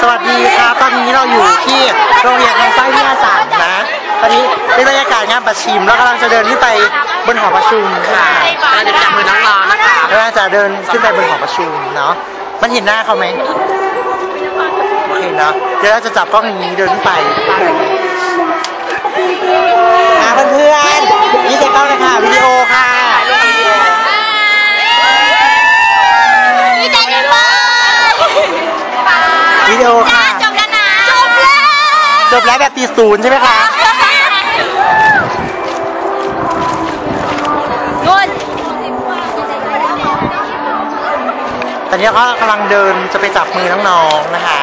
สวัสดีครับตอนนี้เราอยู่ที่โรงเรียนทางไส้วิทยาศาสตร์นะตอนนี้เป็นบรรยากาศงานประชิมแล้วกำลังจะเดินขึ้นไปบนหอประชุมค่ะเราจะจับมือน้องๆนะคะกำลังจะเดินขึ้นไปบนหอประชุมเนาะมันเห็นหน้าเขาไหมโอเคเนาะเดี๋ยวเราจะจับกล้องอย่างนี้เดินขึ้นไปอะเพื่อนๆนี่ใช้กล้องนะคะวิดีโอค่ะ ดีใจจังเลย วิดีโอค่ะ จบแล้วนะ จบแล้ว จบแล้วแบบตีศูนย์ใช่ไหมคะนู่นตอนนี้เราก็กำลังเดินจะไปจับมือน้องๆนะคะ